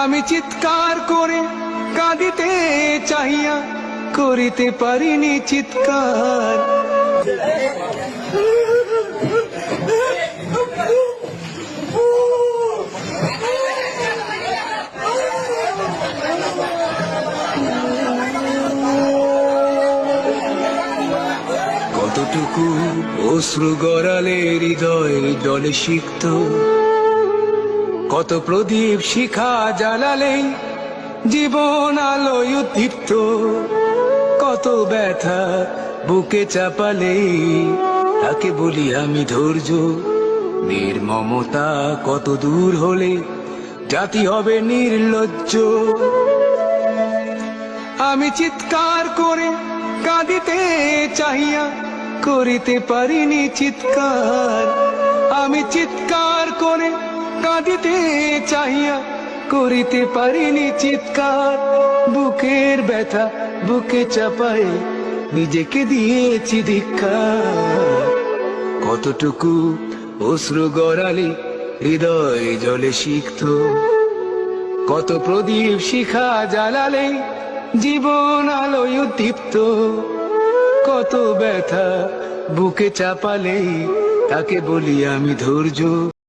আমি চিৎকার করে কাঁদিতে চাহিয়া করিতে পারিনি চিৎকার। কতটুকু অশ্রু গড়ালে হৃদয় জলে সিক্ত কত প্রদীপ শিখা জ্বালালে জীবন আলোয় উদ্দীপ্ত। কত ব্যথা বুকে চাপালে, তাকে বলি আমি ধৈর্য। নির্মমতা কত দূর হলে, জাতি হবে নির্লজ্জ। আমি চিৎকার করে কাঁদিতে চাহিয়া, করিতে পারিনি চিৎকার। আমি চিৎকার করে কাঁদিতে চাহিয়া করিতে পারিনি চিৎকার। বুকের ব্যথা বুকে চাপায় নিজেকে দিয়েছি ধিক্কার। কতটুকু অশ্রু গড়ালে হৃদয় জলে শিখত কত প্রদীপ শিখা জ্বালালে জীবন আলোয় উদ্দীপ্ত। কত ব্যথা বুকে চাপালে তাকে বলি আমি ধৈর্য।